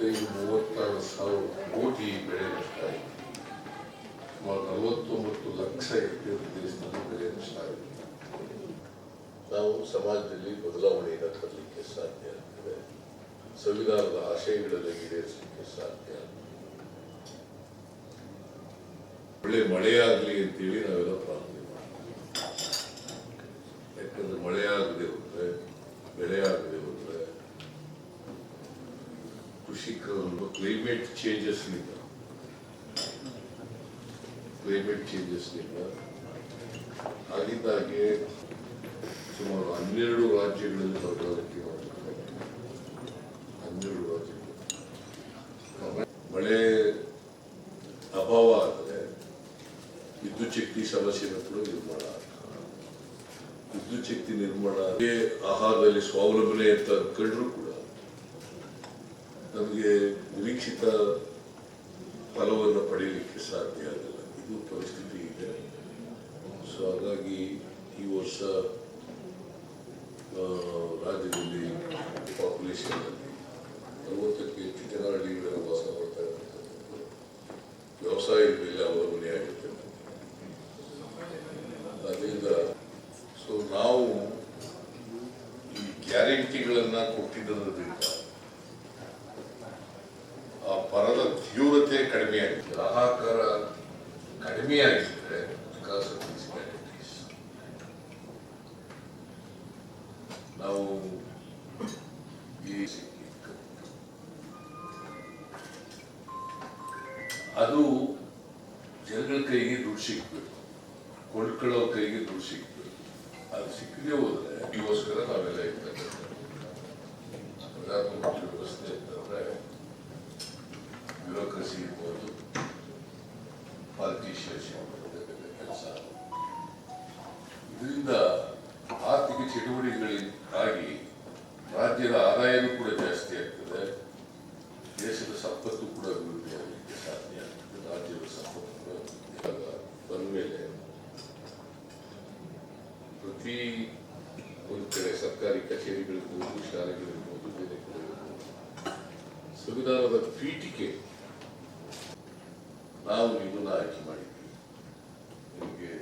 ಮೂವತ್ತೈದು ಮೂವತ್ತಾರು ಸಾವಿರ ಕೋಟಿ ಬೆಳೆ ನಷ್ಟ ಆಗಿದೆ ಸುಮಾರು ನಲವತ್ತೊಂಬತ್ತು ಲಕ್ಷ ಹೆಕ್ಟೇರ್ ಪ್ರದೇಶದಲ್ಲಿ ಬೆಳೆ ನಷ್ಟ ಆಗಿದೆ ನಾವು ಸಮಾಜದಲ್ಲಿ ಬದಲಾವಣೆಯನ್ನು ತರಲಿಕ್ಕೆ ಸಾಧ್ಯ ಆಗ್ತದೆ. ಸಂವಿಧಾನದ ಆಶಯಗಳನ್ನು ಈಡೇರಿಸಲಿಕ್ಕೆ ಸಾಧ್ಯ ಒಳ್ಳೆ ಮಳೆಯಾಗಲಿ ಅಂತೇಳಿ ನಾವೆಲ್ಲ ಪ್ರಾರ್ಥನೆ ಮಾಡ್ತೀವಿ ಯಾಕಂದ್ರೆ ಮಳೆ ಆಗದೆ ಹೋದ್ರೆ ಬೆಳೆ ಆಗದೆ ಹೋದ್ರೆ ಕೃಷಿಕರನ್ನು ಕ್ಲೈಮೇಟ್ ಚೇಂಜಸ್ನಿಂದ ಕ್ಲೈಮೇಟ್ ಚೇಂಜಸ್ನಿಂದ ಆಗಿದ್ದಾಗೆ ಸುಮಾರು ಹನ್ನೆರಡು ರಾಜ್ಯಗಳಲ್ಲಿ ಮಾಡಿದ್ದಾರೆ ಹನ್ನೆರಡು ರಾಜ್ಯಗಳು. ಮಳೆ ಅಭಾವ ಆದರೆ ವಿದ್ಯುತ್ ಶಕ್ತಿ ಸಮಸ್ಯೆನ ಕೂಡ ನಿರ್ಮಾಣ ವಿದ್ಯುತ್ ಶಕ್ತಿ ನಿರ್ಮಾಣ ಆಹಾರದಲ್ಲಿ ಸ್ವಾವಲಂಬನೆ ಅಂತ ಕಂಡ್ರು ಕೂಡ ನಮಗೆ ನಿರೀಕ್ಷಿತ ಫಲವನ್ನು ಪಡೆಯಲಿಕ್ಕೆ ಸಾಧ್ಯ ಆಗಲ್ಲ. ಇದು ಪರಿಸ್ಥಿತಿ ಇದೆ. ಸೊ ಹಾಗಾಗಿ ಈ ವರ್ಷ ರಾಜ್ಯದಲ್ಲಿ ಪಾಪ್ಯುಲೇಷನ್ ಅರವತ್ತಕ್ಕೆ ಹೆಚ್ಚು ಜನ ಹಳ್ಳಿಗಳಲ್ಲಿ ವಾಸ ಮಾಡ್ತಾ ಇರ್ತಕ್ಕಂಥದ್ದು ವ್ಯವಸಾಯದ ಮೇಲೆ ಅವಲಂಬನೆ ಆಗುತ್ತೆ. ಅದರಿಂದ ಸೊ ನಾವು ಈ ಗ್ಯಾರಂಟಿಗಳನ್ನ ಕೊಟ್ಟಿದ್ದರಿಂದ ಆ ಪರದ ತೀವ್ರತೆ ಕಡಿಮೆ ಆಗಿದೆ ಹಾಹಾಕಾರ ಕಡಿಮೆ ಆಗಿದ್ರೆ ಬಿಕಾಸ್ ನಾವು ಅದು ಜನಗಳ ಕೈಗೆ ದುಡ್ಡು ಸಿಕ್ಬೇಕು ಕೈಗೆ ದುಡ್ಡು ಸಿಕ್ಬೇಕು ಅದು ಸಿಕ್ಕದೆ ಹೋದ್ರೆ ಇದಕ್ಕೋಸ್ಕರ ನಾವೆಲ್ಲ ಇರ್ತಕ್ಕಂಥ ವ್ಯವಸ್ಥೆ ಅಂತಂದ್ರೆ ಬ್ಯೂರೋಕ್ರಸಿ ಇರ್ಬೋದು. ಪಾಲಿಟಿಷಿಯನ್ಸ್ ಕೆಲಸ ಇದರಿಂದ ಆರ್ಥಿಕ ಚಟುವಟಿಕೆಗಳಿಗಾಗಿ ರಾಜ್ಯದ ಆದಾಯವೂ ಕೂಡ ಜಾಸ್ತಿ ಆಗ್ತದೆ. ದೇಶದ ಸಂಪತ್ತು ಕೂಡ ಅಭಿವೃದ್ಧಿ ಆಗಲಿಕ್ಕೆ ಸಾಧ್ಯ ಆಗ್ತದೆ. ರಾಜ್ಯದ ಸಂಪತ್ತು ಕೂಡ ಅಭಿವೃದ್ಧಿ ಮೇಲೆ ಪ್ರತಿ ಒಂದು ಕಡೆ ಸರ್ಕಾರಿ ಕಚೇರಿಗಳಿರ್ಬೋದು, ಶಾಲೆಗಳಿರ್ಬೋದು, ಬೇರೆ ಕಡೆ ಸಂವಿಧಾನದ ಪೀಠಿಕೆ ನಾವು ನಿಮ್ಮನ್ನು ಆಯ್ಕೆ ಮಾಡಿದ್ವಿ. ನಿಮಗೆ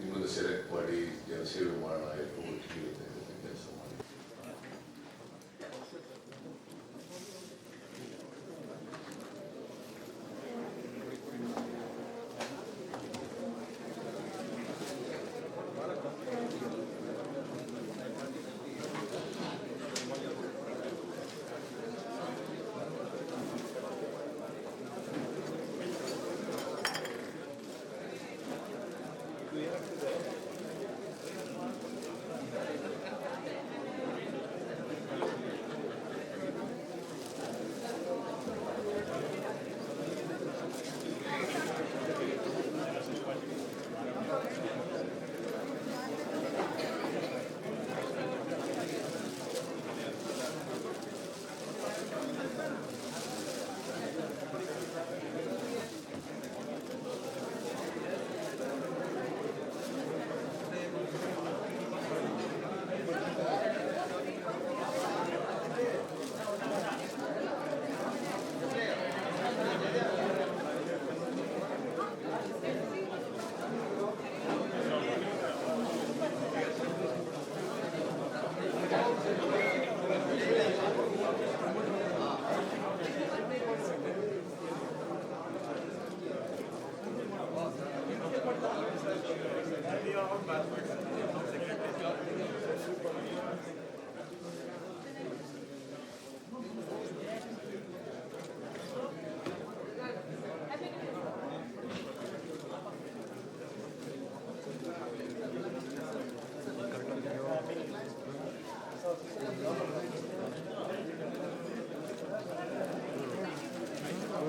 ನಿಮ್ಮನ್ನು ಸೆಲೆಕ್ಟ್ ಮಾಡಿ ಜನಸೇವೆ ಮಾಡೋಣ ಎಲ್ಲರೂ ಒಟ್ಟಿಗೆ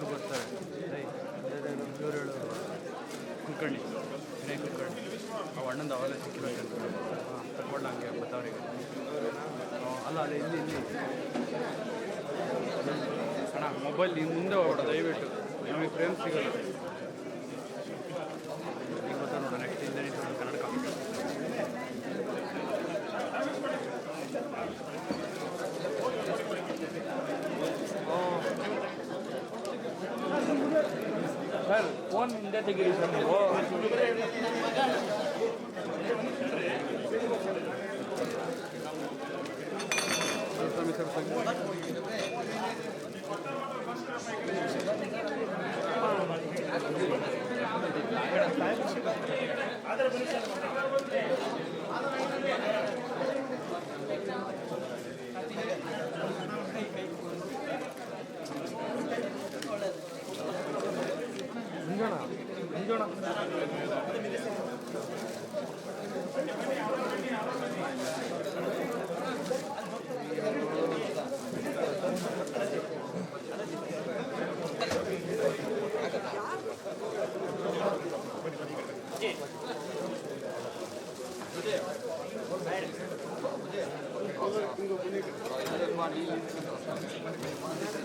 ಬರ್ತಾರೆ ಇವ್ರು ಹೇಳು ಕುಲ್ಕರ್ಣಿ ವಿನಯ್ ಕುಲ್ಕರ್ಣಿ ಅವ ಅಣ್ಣಂದು ಅವೆಲ್ಲ ತಗೊಳ್ಳ ಹಂಗೆ ಬತ್ತವ್ರಿಗೆ. ಅಲ್ಲ ಅಲ್ಲ ಇಲ್ಲಿ ಇಲ್ಲಿ. ಅಣ್ಣ ಮೊಬೈಲ್ ನೀವು ಮುಂದೆ ಹೋಗ್ಬೇಡ, ದಯವಿಟ್ಟು. ನಮಗೆ ಫ್ರೇಮ್ ಸಿಗಲ್ಲ. ಫೋನ್ ಹಿಂದೆ ತೆಗೀರಿ ಸರ್ ನೀವು ಸ್ವಾಮಿ ಸರ್ 彼らは全然、お金をもらえる。